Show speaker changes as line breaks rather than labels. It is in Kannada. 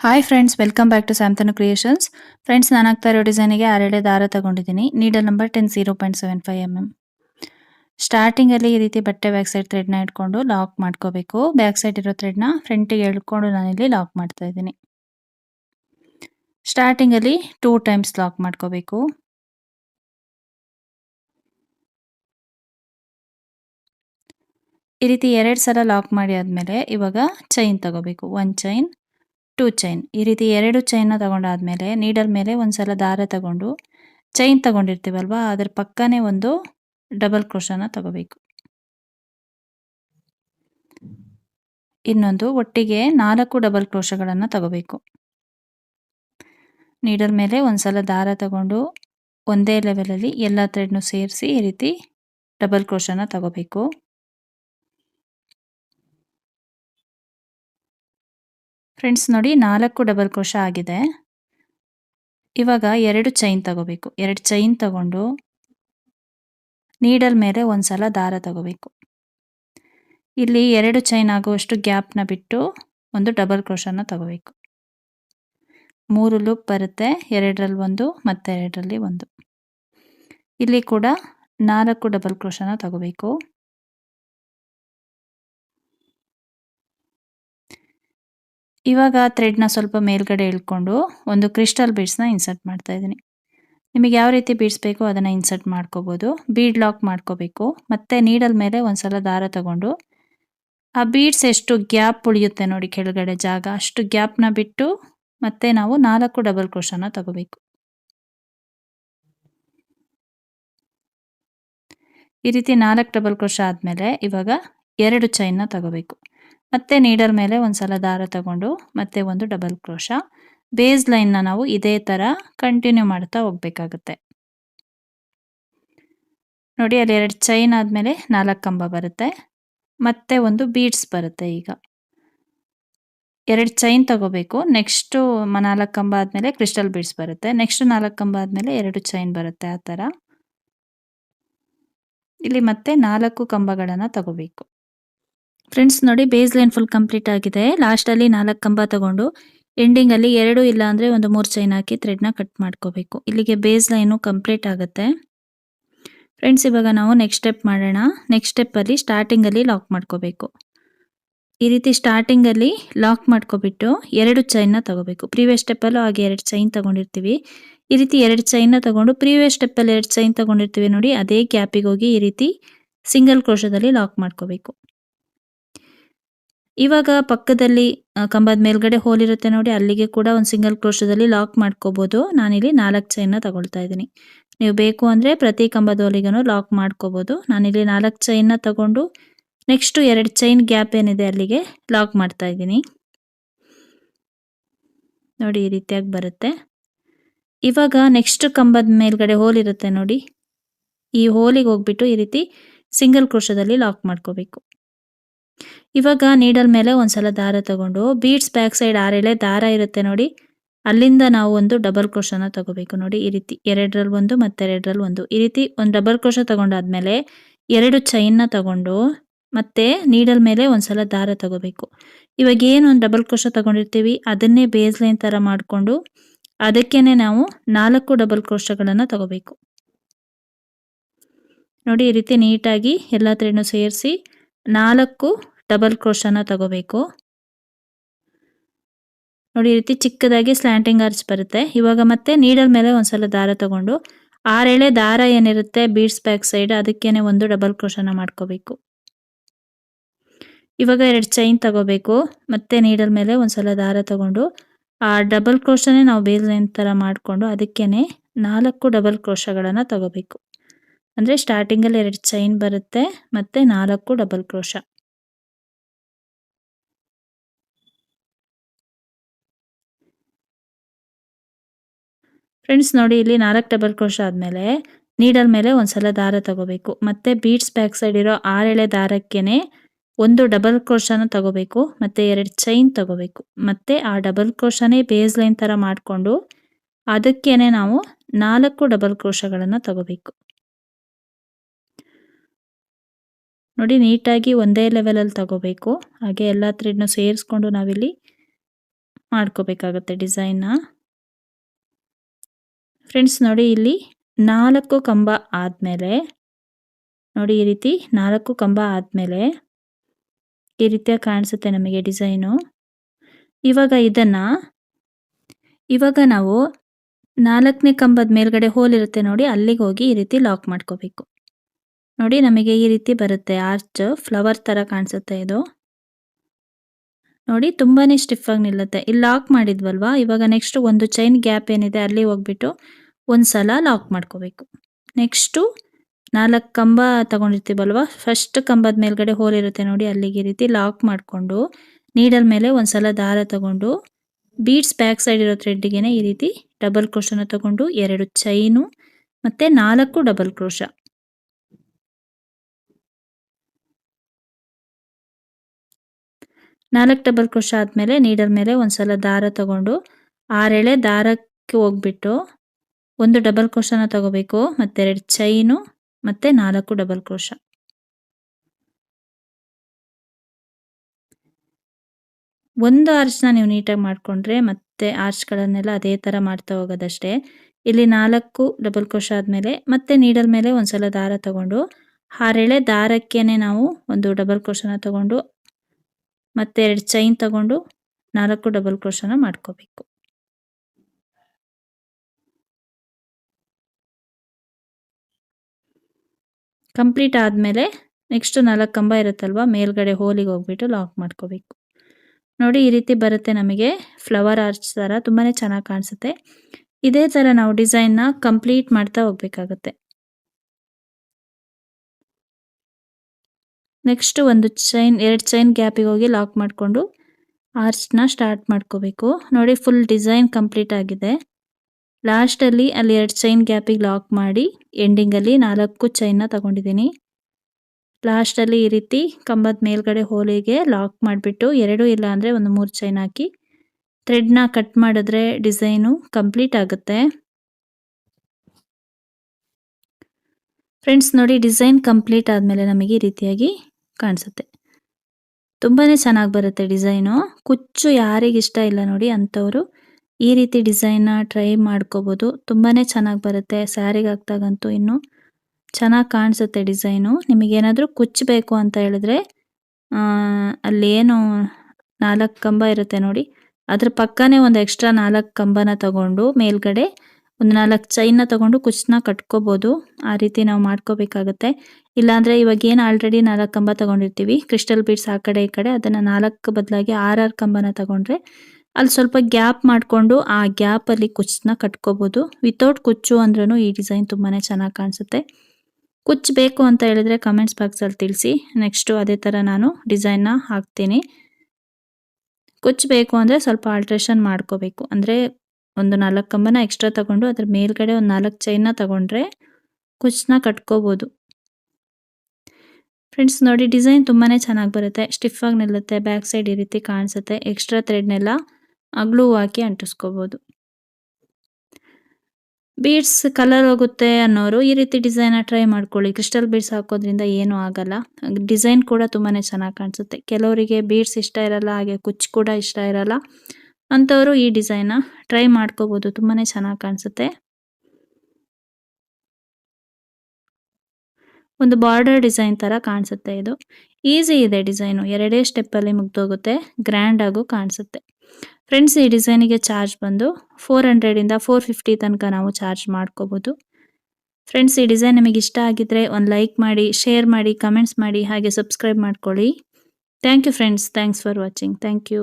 Hi friends welcome back to Samtanu creations friends ನಾನು ಆಗ್ತಾ ಇರೋ ಡಿಸೈನಿಗೆ ಆರೆಡೆ ದಾರ ತಗೊಂಡಿದ್ದೀನಿ. Needle number ten zero point seven five M M ಸ್ಟಾರ್ಟಿಂಗಲ್ಲಿ ಈ ರೀತಿ ಬಟ್ಟೆ ಬ್ಯಾಕ್ ಸೈಡ್ ಥ್ರೆಡ್ನ ಇಟ್ಕೊಂಡು ಲಾಕ್ ಮಾಡ್ಕೋಬೇಕು. ಬ್ಯಾಕ್ ಸೈಡ್ ಇರೋ ಥ್ರೆಡ್ನ ಫ್ರಂಟಿಗೆ ಎಳ್ಕೊಂಡು ನಾನಿಲ್ಲಿ ಲಾಕ್ ಮಾಡ್ತಾ ಇದ್ದೀನಿ. ಸ್ಟಾರ್ಟಿಂಗಲ್ಲಿ ಟೂ ಟೈಮ್ಸ್ ಲಾಕ್ ಮಾಡ್ಕೋಬೇಕು. ಈ ರೀತಿ ಎರಡು ಸಲ ಲಾಕ್ ಮಾಡಿ ಆದಮೇಲೆ ಇವಾಗ ಚೈನ್ ತಗೋಬೇಕು. One chain two chain. ಈ ರೀತಿ ಎರಡು ಚೈನ್ನ ತಗೊಂಡಾದ್ಮೇಲೆ ನೀಡಲ್ ಮೇಲೆ ಒಂದ್ಸಲ ದಾರ ತಗೊಂಡು ಚೈನ್ ತಗೊಂಡಿರ್ತೀವಲ್ವಾ, ಅದ್ರ ಪಕ್ಕನೇ ಒಂದು ಡಬಲ್ ಕ್ರೋಶನ ತಗೋಬೇಕು. ಇನ್ನೊಂದು ಒಟ್ಟಿಗೆ ನಾಲ್ಕು ಡಬಲ್ ಕ್ರೋಶಗಳನ್ನು ತಗೋಬೇಕು. ನೀಡಲ್ ಮೇಲೆ ಒಂದ್ಸಲ ದಾರ ತಗೊಂಡು ಒಂದೇ ಲೆವೆಲಲ್ಲಿ ಎಲ್ಲ ಥ್ರೆಡ್ನು ಸೇರಿಸಿ ಈ ರೀತಿ ಡಬಲ್ ಕ್ರೋಶನ ತಗೋಬೇಕು. ಫ್ರೆಂಡ್ಸ್ ನೋಡಿ ನಾಲ್ಕು ಡಬಲ್ ಕ್ರೋಶ ಆಗಿದೆ. ಇವಾಗ ಎರಡು ಚೈನ್ ತಗೋಬೇಕು. ಎರಡು ಚೈನ್ ತಗೊಂಡು ನೀಡಲ್ ಮೇಲೆ ಒಂದ್ಸಲ ದಾರ ತಗೋಬೇಕು. ಇಲ್ಲಿ ಎರಡು ಚೈನ್ ಆಗುವಷ್ಟು ಗ್ಯಾಪ್ನ ಬಿಟ್ಟು ಒಂದು ಡಬಲ್ ಕ್ರೋಶನ ತಗೋಬೇಕು. ಮೂರು ಲೂಪ್ ಬರುತ್ತೆ. ಎರಡರಲ್ಲಿ ಒಂದು ಮತ್ತೆ ಎರಡರಲ್ಲಿ ಒಂದು. ಇಲ್ಲಿ ಕೂಡ ನಾಲ್ಕು ಡಬಲ್ ಕ್ರೋಶನ ತಗೋಬೇಕು. ಇವಾಗ ಥ್ರೆಡ್ನ ಸ್ವಲ್ಪ ಮೇಲ್ಗಡೆ ಇಳ್ಕೊಂಡು ಒಂದು ಕ್ರಿಸ್ಟಲ್ ಬೀಡ್ಸ್ನ ಇನ್ಸರ್ಟ್ ಮಾಡ್ತಾ ಇದ್ದೀನಿ. ನಿಮಗೆ ಯಾವ ರೀತಿ ಬೀಡ್ಸ್ ಬೇಕೋ ಅದನ್ನು ಇನ್ಸರ್ಟ್ ಮಾಡ್ಕೋಬೋದು. ಬೀಡ್ ಲಾಕ್ ಮಾಡ್ಕೋಬೇಕು. ಮತ್ತೆ ನೀಡಲ್ ಮೇಲೆ ಒಂದ್ಸಲ ದಾರ ತಗೊಂಡು ಆ ಬೀಡ್ಸ್ ಎಷ್ಟು ಗ್ಯಾಪ್ ಉಳಿಯುತ್ತೆ ನೋಡಿ ಕೆಳಗಡೆ ಜಾಗ. ಅಷ್ಟು ಗ್ಯಾಪ್ನ ಬಿಟ್ಟು ಮತ್ತೆ ನಾವು ನಾಲ್ಕು ಡಬಲ್ ಕ್ರೋಶನ ತಗೋಬೇಕು. ಈ ರೀತಿ ನಾಲ್ಕು ಡಬಲ್ ಕ್ರೋಶ ಆದಮೇಲೆ ಇವಾಗ ಎರಡು ಚೈನ್ನ ತಗೋಬೇಕು. ಮತ್ತೆ ನೀಡಲ್ ಮೇಲೆ ಒಂದ್ಸಲ ದಾರ ತಗೊಂಡು ಮತ್ತೆ ಒಂದು ಡಬಲ್ ಕ್ರೋಶ ಬೇಸ್ ಲೈನ್ನ ನಾವು ಇದೇ ತರ ಕಂಟಿನ್ಯೂ ಮಾಡ್ತಾ ಹೋಗ್ಬೇಕಾಗುತ್ತೆ. ನೋಡಿ, ಅಲ್ಲಿ ಎರಡು ಚೈನ್ ಆದಮೇಲೆ ನಾಲ್ಕು ಕಂಬ ಬರುತ್ತೆ. ಮತ್ತೆ ಒಂದು ಬೀಡ್ಸ್ ಬರುತ್ತೆ ಈಗ. ಎರಡು ಚೈನ್ ತಗೋಬೇಕು. ನೆಕ್ಸ್ಟು ನಾಲ್ಕು ಕಂಬ ಆದಮೇಲೆ ಕ್ರಿಸ್ಟಲ್ ಬೀಡ್ಸ್ ಬರುತ್ತೆ. ನೆಕ್ಸ್ಟ್ ನಾಲ್ಕು ಕಂಬ ಆದಮೇಲೆ ಎರಡು ಚೈನ್ ಬರುತ್ತೆ ಆ ಥರ ಇಲ್ಲಿ ಮತ್ತೆ ನಾಲ್ಕು ಕಂಬಗಳನ್ನು ತಗೋಬೇಕು. ಫ್ರೆಂಡ್ಸ್ ನೋಡಿ ಬೇಸ್ ಲೈನ್ ಫುಲ್ ಕಂಪ್ಲೀಟ್ ಆಗಿದೆ. ಲಾಸ್ಟಲ್ಲಿ ನಾಲ್ಕು ಕಂಬ ತಗೊಂಡು ಎಂಡಿಂಗಲ್ಲಿ ಎರಡು ಇಲ್ಲ ಅಂದ್ರೆ ಒಂದು ಮೂರು ಚೈನ್ ಹಾಕಿ ಥ್ರೆಡ್ನ ಕಟ್ ಮಾಡ್ಕೋಬೇಕು. ಇಲ್ಲಿಗೆ ಬೇಸ್ ಲೈನು ಕಂಪ್ಲೀಟ್ ಆಗುತ್ತೆ. ಫ್ರೆಂಡ್ಸ್, ಇವಾಗ ನಾವು ನೆಕ್ಸ್ಟ್ ಸ್ಟೆಪ್ ಮಾಡೋಣ. ನೆಕ್ಸ್ಟ್ ಸ್ಟೆಪ್ಪಲ್ಲಿ ಸ್ಟಾರ್ಟಿಂಗಲ್ಲಿ ಲಾಕ್ ಮಾಡ್ಕೋಬೇಕು. ಈ ರೀತಿ ಸ್ಟಾರ್ಟಿಂಗಲ್ಲಿ ಲಾಕ್ ಮಾಡ್ಕೊಬಿಟ್ಟು ಎರಡು ಚೈನ್ನ ತಗೋಬೇಕು. ಪ್ರೀವಿಯಸ್ ಸ್ಟೆಪ್ಪಲ್ಲೂ ಹಾಗೆ ಎರಡು ಚೈನ್ ತಗೊಂಡಿರ್ತೀವಿ. ಈ ರೀತಿ ಎರಡು ಚೈನ್ನ ತಗೊಂಡು ಪ್ರೀವಿಯಸ್ ಸ್ಟೆಪ್ಪಲ್ಲಿ ಎರಡು ಚೈನ್ ತಗೊಂಡಿರ್ತೀವಿ ನೋಡಿ, ಅದೇ ಗ್ಯಾಪಿಗೆ ಹೋಗಿ ಈ ರೀತಿ ಸಿಂಗಲ್ ಕ್ರೋಶದಲ್ಲಿ ಲಾಕ್ ಮಾಡ್ಕೋಬೇಕು. ಇವಾಗ ಪಕ್ಕದಲ್ಲಿ ಕಂಬದ ಮೇಲ್ಗಡೆ ಹೋಲ್ ಇರುತ್ತೆ ನೋಡಿ, ಅಲ್ಲಿಗೆ ಕೂಡ ಒಂದು ಸಿಂಗಲ್ ಕ್ರೋಶದಲ್ಲಿ ಲಾಕ್ ಮಾಡ್ಕೋಬಹುದು ನಾನಿಲ್ಲಿ ನಾಲ್ಕು ಚೈನ್ ತಗೊಳ್ತಾ ಇದ್ದೀನಿ. ನೀವು ಬೇಕು ಅಂದರೆ ಪ್ರತಿ ಕಂಬದ ಹೋಲಿಗೂ ಲಾಕ್ ಮಾಡ್ಕೋಬಹುದು ನಾನಿಲ್ಲಿ ನಾಲ್ಕು ಚೈನ್ ತಗೊಂಡು ನೆಕ್ಸ್ಟ್ ಎರಡು ಚೈನ್ ಗ್ಯಾಪ್ ಏನಿದೆ ಅಲ್ಲಿಗೆ ಲಾಕ್ ಮಾಡ್ತಾ ಇದ್ದೀನಿ. ನೋಡಿ, ಈ ರೀತಿಯಾಗಿ ಬರುತ್ತೆ. ಇವಾಗ ನೆಕ್ಸ್ಟ್ ಕಂಬದ ಮೇಲ್ಗಡೆ ಹೋಲ್ ಇರುತ್ತೆ ನೋಡಿ. ಈ ಹೋಲಿಗೆ ಹೋಗ್ಬಿಟ್ಟು ಈ ರೀತಿ ಸಿಂಗಲ್ ಕ್ರೋಶದಲ್ಲಿ ಲಾಕ್ ಮಾಡ್ಕೋಬೇಕು. ಇವಾಗ ನೀಡಲ್ ಮೇಲೆ ಒಂದ್ಸಲ ದಾರ ತಗೊಂಡು ಬೀಡ್ಸ್ ಬ್ಯಾಕ್ ಸೈಡ್ ಆರೆಳೆ ದಾರ ಇರುತ್ತೆ ನೋಡಿ. ಅಲ್ಲಿಂದ ನಾವು ಒಂದು ಡಬಲ್ ಕ್ರೋಶನ ತಗೋಬೇಕು ನೋಡಿ, ಈ ರೀತಿ ಎರಡರಲ್ಲಿ ಒಂದು ಮತ್ತೆ ಎರಡರಲ್ಲಿ ಒಂದು. ಈ ರೀತಿ ಒಂದು ಡಬಲ್ ಕ್ರೋಶ ತಗೊಂಡಾದ್ಮೇಲೆ ಎರಡು ಚೈನ್ನ ತಗೊಂಡು ಮತ್ತೆ ನೀಡಲ್ ಮೇಲೆ ಒಂದ್ಸಲ ದಾರ ತಗೋಬೇಕು. ಇವಾಗ ಏನು ಒಂದು ಡಬಲ್ ಕ್ರೋಶ ತಗೊಂಡಿರ್ತೀವಿ, ಅದನ್ನೇ ಬೇಸ್ ಲೈನ್ ತರ ಮಾಡಿಕೊಂಡು ಅದಕ್ಕೇನೆ ನಾವು ನಾಲ್ಕು ಡಬಲ್ ಕ್ರೋಶಗಳನ್ನು ತಗೋಬೇಕು. ನೋಡಿ, ಈ ರೀತಿ ನೀಟಾಗಿ ಎಲ್ಲ ಸೇರಿಸಿ ನಾಲ್ಕು ಡಬಲ್ ಕ್ರೋಶನ ತಗೋಬೇಕು. ನೋಡಿ, ಈ ರೀತಿ ಚಿಕ್ಕದಾಗಿ ಸ್ಲ್ಯಾಂಟಿಂಗ್ ಆರ್ಚ್ ಬರುತ್ತೆ. ಇವಾಗ ಮತ್ತೆ ನೀಡಲ್ ಮೇಲೆ ಒಂದ್ಸಲ ದಾರ ತಗೊಂಡು ಆರೆಳೆ ದಾರ ಏನಿರುತ್ತೆ ಬೀಡ್ಸ್ ಬ್ಯಾಕ್ ಸೈಡ್ ಅದಕ್ಕೇನೆ ಒಂದು ಡಬಲ್ ಕ್ರೋಶನ ಮಾಡ್ಕೋಬೇಕು. ಇವಾಗ ಎರಡು ಚೈನ್ ತಗೋಬೇಕು. ಮತ್ತೆ ನೀಡಲ್ ಮೇಲೆ ಒಂದ್ಸಲ ದಾರ ತಗೊಂಡು, ಆ ಡಬಲ್ ಕ್ರೋಶನೇ ನಾವು ಬೇಸ್ ಲೈನ್ ತರ ಮಾಡಿಕೊಂಡು ಅದಕ್ಕೇನೆ ನಾಲ್ಕು ಡಬಲ್ ಕ್ರೋಶಗಳನ್ನು ತಗೋಬೇಕು. ಅಂದ್ರೆ ಸ್ಟಾರ್ಟಿಂಗಲ್ಲಿ ಎರಡು ಚೈನ್ ಬರುತ್ತೆ, ಮತ್ತೆ ನಾಲ್ಕು ಡಬಲ್ ಕ್ರೋಶ ಫ್ರೆಂಡ್ಸ್ ನೋಡಿ, ಇಲ್ಲಿ ನಾಲ್ಕು ಡಬಲ್ ಕ್ರೋಶ ಆದಮೇಲೆ ನೀಡಲ್ ಮೇಲೆ ಒಂದ್ಸಲ ದಾರ ತಗೋಬೇಕು. ಮತ್ತೆ ಬೀಡ್ಸ್ ಬ್ಯಾಕ್ ಸೈಡ್ ಇರೋ ಆರೆಳೆ ದಾರಕ್ಕೇನೆ ಒಂದು ಡಬಲ್ ಕ್ರೋಶನ ತಗೋಬೇಕು. ಮತ್ತೆ ಎರಡು ಚೈನ್ ತಗೋಬೇಕು. ಮತ್ತೆ ಆ ಡಬಲ್ ಕ್ರೋಶನೇ ಬೇಸ್ ಲೈನ್ ತರ ಮಾಡಿಕೊಂಡು ಅದಕ್ಕೇನೆ ನಾವು ನಾಲ್ಕು ಡಬಲ್ ಕ್ರೋಶಗಳನ್ನು ತಗೋಬೇಕು. ನೋಡಿ, ನೀಟಾಗಿ ಒಂದೇ ಲೆವೆಲಲ್ಲಿ ತಗೋಬೇಕು. ಹಾಗೆ ಎಲ್ಲ ಥ್ರೆಡ್ನ ಸೇರಿಸ್ಕೊಂಡು ನಾವಿಲ್ಲಿ ಮಾಡ್ಕೋಬೇಕಾಗತ್ತೆ ಡಿಸೈನ್ನ ಫ್ರೆಂಡ್ಸ್ ನೋಡಿ ಇಲ್ಲಿ ನಾಲ್ಕು ಕಂಬ ಆದಮೇಲೆ, ನೋಡಿ ಈ ರೀತಿ ನಾಲ್ಕು ಕಂಬ ಆದಮೇಲೆ ಈ ರೀತಿಯಾಗಿ ಕಾಣಿಸುತ್ತೆ ನಮಗೆ ಡಿಸೈನು. ಇವಾಗ ಇದನ್ನ, ಇವಾಗ ನಾವು ನಾಲ್ಕನೇ ಕಂಬದ ಮೇಲ್ಗಡೆ ಹೋಲ್ ಇರುತ್ತೆ ನೋಡಿ, ಅಲ್ಲಿಗೆ ಹೋಗಿ ಈ ರೀತಿ ಲಾಕ್ ಮಾಡ್ಕೋಬೇಕು. ನೋಡಿ ನಮಗೆ ಈ ರೀತಿ ಬರುತ್ತೆ, ಆರ್ಚ್, ಫ್ಲವರ್ ಥರ ಕಾಣಿಸುತ್ತೆ ಇದು. ನೋಡಿ ತುಂಬಾನೇ ಸ್ಟಿಫ್ ಆಗಿ ನಿಲ್ಲುತ್ತೆ. ಇಲ್ಲಿ ಲಾಕ್ ಮಾಡಿದ್ವಲ್ವಾ? ಇವಾಗ ನೆಕ್ಸ್ಟ್ ಒಂದು ಚೈನ್ ಗ್ಯಾಪ್ ಏನಿದೆ, ಅಲ್ಲಿ ಹೋಗ್ಬಿಟ್ಟು ಒಂದ್ಸಲ ಲಾಕ್ ಮಾಡ್ಕೋಬೇಕು. ನೆಕ್ಸ್ಟು ನಾಲ್ಕು ಕಂಬ ತಗೊಂಡಿರ್ತೀವಲ್ವ? ಫಸ್ಟ್ ಕಂಬದ ಮೇಲ್ಗಡೆ ಹೋಲ್ ಇರುತ್ತೆ ನೋಡಿ, ಅಲ್ಲಿಗೆ ರೀತಿ ಲಾಕ್ ಮಾಡಿಕೊಂಡು ನೀಡಲ್ ಮೇಲೆ ಒಂದ್ಸಲ ದಾರ ತಗೊಂಡು ಬೀಡ್ಸ್ ಬ್ಯಾಕ್ ಸೈಡ್ ಇರೋ ಥ್ರೆಡ್ಡಿಗೆ ಈ ರೀತಿ ಡಬಲ್ ಕ್ರೋಶನ ತಗೊಂಡು ಎರಡು ಚೈನು ಮತ್ತೆ ನಾಲ್ಕು ಡಬಲ್ ಕ್ರೋಶ ನಾಲ್ಕು ಡಬಲ್ ಕ್ರೋಶ ಆದಮೇಲೆ ನೀಡಲ್ ಮೇಲೆ ಒಂದ್ಸಲ ದಾರ ತಗೊಂಡು ಆರೆಳೆ ದಾರಕ್ಕೆ ಹೋಗ್ಬಿಟ್ಟು ಒಂದು ಡಬಲ್ ಕ್ರೋಶನ ತಗೋಬೇಕು, ಮತ್ತೆರಡು ಚೈನು ಮತ್ತೆ ನಾಲ್ಕು ಡಬಲ್ ಕ್ರೋಶ ಒಂದು ಆರ್ಚ್ನ ನೀವು ನೀಟಾಗಿ ಮಾಡಿಕೊಂಡ್ರೆ ಮತ್ತೆ ಆರ್ಚ್ಗಳನ್ನೆಲ್ಲ ಅದೇ ಥರ ಮಾಡ್ತಾ ಹೋಗೋದಷ್ಟೇ. ಇಲ್ಲಿ ನಾಲ್ಕು ಡಬಲ್ ಕ್ರೋಶ ಆದಮೇಲೆ ಮತ್ತೆ ನೀಡಲ್ ಮೇಲೆ ಒಂದ್ಸಲ ದಾರ ತಗೊಂಡು, ಹಾರೆಳೆ ದಾರಕ್ಕೇನೆ ನಾವು ಒಂದು ಡಬಲ್ ಕ್ರೋಶನ ತಗೊಂಡು ಮತ್ತೆ ಎರಡು ಚೈನ್ ತಗೊಂಡು ನಾಲ್ಕು ಡಬಲ್ ಕ್ರೋಶನ ಮಾಡ್ಕೋಬೇಕು. ಕಂಪ್ಲೀಟ್ ಆದಮೇಲೆ ನೆಕ್ಸ್ಟ್ ನಾಲ್ಕು ಕಂಬ ಇರುತ್ತಲ್ವ, ಮೇಲ್ಗಡೆ ಹೋಲಿಗೆ ಹೋಗ್ಬಿಟ್ಟು ಲಾಕ್ ಮಾಡ್ಕೋಬೇಕು. ನೋಡಿ, ಈ ರೀತಿ ಬರುತ್ತೆ ನಮಗೆ ಫ್ಲವರ್ ಆರ್ಚ್ ಥರ ತುಂಬಾ ಚೆನ್ನಾಗಿ ಕಾಣಿಸುತ್ತೆ. ಇದೇ ಥರ ನಾವು ಡಿಸೈನ್ನ ಕಂಪ್ಲೀಟ್ ಮಾಡ್ತಾ ಹೋಗ್ಬೇಕಾಗತ್ತೆ. ನೆಕ್ಸ್ಟ್ ಒಂದು ಚೈನ್ ಎರಡು ಚೈನ್ ಗ್ಯಾಪಿಗೆ ಹೋಗಿ ಲಾಕ್ ಮಾಡಿಕೊಂಡು ಆರ್ಚ್ನ ಸ್ಟಾರ್ಟ್ ಮಾಡ್ಕೋಬೇಕು. ನೋಡಿ ಫುಲ್ ಡಿಸೈನ್ ಕಂಪ್ಲೀಟ್ ಆಗಿದೆ. ಲಾಸ್ಟಲ್ಲಿ ಅಲ್ಲಿ ಎರಡು ಚೈನ್ ಗ್ಯಾಪಿಗೆ ಲಾಕ್ ಮಾಡಿ ಎಂಡಿಂಗಲ್ಲಿ ನಾಲ್ಕು ಚೈನ್ನ ತಗೊಂಡಿದ್ದೀನಿ. ಲಾಸ್ಟಲ್ಲಿ ಈ ರೀತಿ ಕಂಬದ ಮೇಲ್ಗಡೆ ಹೋಲಿಗೆ ಲಾಕ್ ಮಾಡಿಬಿಟ್ಟು ಎರಡು ಇಲ್ಲ ಅಂದರೆ ಒಂದು ಮೂರು ಚೈನ್ ಹಾಕಿ ಥ್ರೆಡ್ನ ಕಟ್ ಮಾಡಿದ್ರೆ ಡಿಸೈನು ಕಂಪ್ಲೀಟ್ ಆಗುತ್ತೆ. ಫ್ರೆಂಡ್ಸ್, ನೋಡಿ, ಡಿಸೈನ್ ಕಂಪ್ಲೀಟ್ ಆದಮೇಲೆ ನಮಗೆ ಈ ರೀತಿಯಾಗಿ ಕಾಣಿಸುತ್ತೆ. ತುಂಬಾ ಚೆನ್ನಾಗಿ ಬರುತ್ತೆ ಡಿಸೈನು. ಕುಚ್ಚು ಯಾರಿಗಿಷ್ಟ ಇಲ್ಲ ನೋಡಿ, ಅಂಥವರು ಈ ರೀತಿ ಡಿಸೈನ್ನ ಟ್ರೈ ಮಾಡ್ಕೋಬೋದು. ತುಂಬಾ ಚೆನ್ನಾಗಿ ಬರುತ್ತೆ. ಸ್ಯಾರಿಗೆ ಹಾಕ್ದಾಗಂತೂ ಇನ್ನು ಚೆನ್ನಾಗಿ ಕಾಣಿಸುತ್ತೆ ಡಿಸೈನು. ನಿಮಗೇನಾದರೂ ಕುಚ್ಚಬೇಕು ಅಂತ ಹೇಳಿದ್ರೆ ಏನು ನಾಲ್ಕು ಕಂಬ ಇರುತ್ತೆ ನೋಡಿ. ಅದ್ರ ಪಕ್ಕನೇ ಒಂದು ಎಕ್ಸ್ಟ್ರಾ ನಾಲ್ಕು ಕಂಬನ ತಗೊಂಡು ಮೇಲ್ಗಡೆ ಒಂದು ನಾಲ್ಕು ಚೈನ್ನ ತಗೊಂಡು ಕುಚ್ಚನ್ನ ಕಟ್ಕೋಬೋದು. ಆ ರೀತಿ ನಾವು ಮಾಡ್ಕೋಬೇಕಾಗತ್ತೆ. ಇಲ್ಲಾಂದರೆ ಇವಾಗ ಏನು ಆಲ್ರೆಡಿ ನಾಲ್ಕು ಕಂಬ ತಗೊಂಡಿರ್ತೀವಿ ಕ್ರಿಸ್ಟಲ್ ಬೀಡ್ಸ್ ಆ ಕಡೆ ಈ ಕಡೆ, ಅದನ್ನು ನಾಲ್ಕು ಬದಲಾಗಿ ಆರಾರು ಕಂಬನ ತಗೊಂಡ್ರೆ ಅಲ್ಲಿ ಸ್ವಲ್ಪ ಗ್ಯಾಪ್ ಮಾಡಿಕೊಂಡು ಆ ಗ್ಯಾಪಲ್ಲಿ ಕುಚ್ಚನ್ನ ಕಟ್ಕೋಬೋದು. ವಿತೌಟ್ ಕುಚ್ಚು ಅಂದ್ರೂ ಈ ಡಿಸೈನ್ ತುಂಬಾ ಚೆನ್ನಾಗಿ ಕಾಣಿಸುತ್ತೆ. ಕುಚ್ಚು ಬೇಕು ಅಂತ ಹೇಳಿದ್ರೆ ಕಮೆಂಟ್ಸ್ ಬಾಕ್ಸಲ್ಲಿ ತಿಳಿಸಿ. ನೆಕ್ಸ್ಟು ಅದೇ ಥರ ನಾನು ಡಿಸೈನ್ನ ಹಾಕ್ತೀನಿ. ಕುಚ್ಚು ಬೇಕು ಅಂದರೆ ಸ್ವಲ್ಪ ಆಲ್ಟ್ರೇಷನ್ ಮಾಡ್ಕೋಬೇಕು. ಅಂದರೆ ಒಂದು ನಾಲ್ಕು ಕಂಬನ ಎಕ್ಸ್ಟ್ರಾ ತಗೊಂಡು ಅದ್ರ ಮೇಲ್ಗಡೆ ಒಂದು ನಾಲ್ಕು ಚೈನ್ನ ತಗೊಂಡ್ರೆ ಕುಚ್ಚನ್ನ ಕಟ್ಕೋಬೋದು. ಫ್ರೆಂಡ್ಸ್ ನೋಡಿ ಡಿಸೈನ್ ತುಂಬಾ ಚೆನ್ನಾಗಿ ಬರುತ್ತೆ. ಸ್ಟಿಫ್ ಆಗಿ ನಿಲ್ಲುತ್ತೆ. ಬ್ಯಾಕ್ ಸೈಡ್ ಈ ರೀತಿ ಕಾಣಿಸುತ್ತೆ. ಎಕ್ಸ್ಟ್ರಾ ಥ್ರೆಡ್ನೆಲ್ಲ ಗ್ಲೂ ಹಾಕಿ ಅಂಟಿಸ್ಕೋಬೋದು. ಬೀಡ್ಸ್ ಕಲರ್ ಹೋಗುತ್ತೆ ಅನ್ನೋರು ಈ ರೀತಿ ಡಿಸೈನ ಟ್ರೈ ಮಾಡ್ಕೊಳ್ಳಿ. ಕ್ರಿಸ್ಟಲ್ ಬೀಡ್ಸ್ ಹಾಕೋದ್ರಿಂದ ಏನೂ ಆಗಲ್ಲ. ಡಿಸೈನ್ ಕೂಡ ತುಂಬಾ ಚೆನ್ನಾಗಿ ಕಾಣಿಸುತ್ತೆ. ಕೆಲವರಿಗೆ ಬೀಡ್ಸ್ ಇಷ್ಟ ಇರಲ್ಲ, ಹಾಗೆ ಕುಚ್ಚು ಕೂಡ ಇಷ್ಟ ಇರಲ್ಲ. ಅಂಥವರು ಈ ಡಿಸೈನ ಟ್ರೈ ಮಾಡ್ಕೋಬೋದು. ತುಂಬಾ ಚೆನ್ನಾಗಿ ಕಾಣಿಸುತ್ತೆ. ಒಂದು ಬಾರ್ಡರ್ ಡಿಸೈನ್ ಥರ ಕಾಣಿಸುತ್ತೆ ಇದು. ಈಸಿ ಇದೆ ಡಿಸೈನು ಎರಡೇ ಸ್ಟೆಪ್ಪಲ್ಲಿ ಮುಗ್ದೋಗುತ್ತೆ. ಗ್ರ್ಯಾಂಡ್ ಆಗು ಕಾಣಿಸುತ್ತೆ. ಫ್ರೆಂಡ್ಸ್ ಈ ಡಿಸೈನಿಗೆ ಚಾರ್ಜ್ ಬಂದು ಫೋರ್ ಹಂಡ್ರೆಡಿಂದ ಫೋರ್ ಫಿಫ್ಟಿ ತನಕ ನಾವು ಚಾರ್ಜ್ ಮಾಡ್ಕೋಬೋದು. ಫ್ರೆಂಡ್ಸ್ ಈ ಡಿಸೈನ್ ನಿಮಗೆ ಇಷ್ಟ ಆಗಿದ್ರೆ ಒಂದು ಲೈಕ್ ಮಾಡಿ ಶೇರ್ ಮಾಡಿ ಕಮೆಂಟ್ಸ್ ಮಾಡಿ, ಹಾಗೆ ಸಬ್ಸ್ಕ್ರೈಬ್ ಮಾಡ್ಕೊಳ್ಳಿ. Thank you friends thanks for watching thank you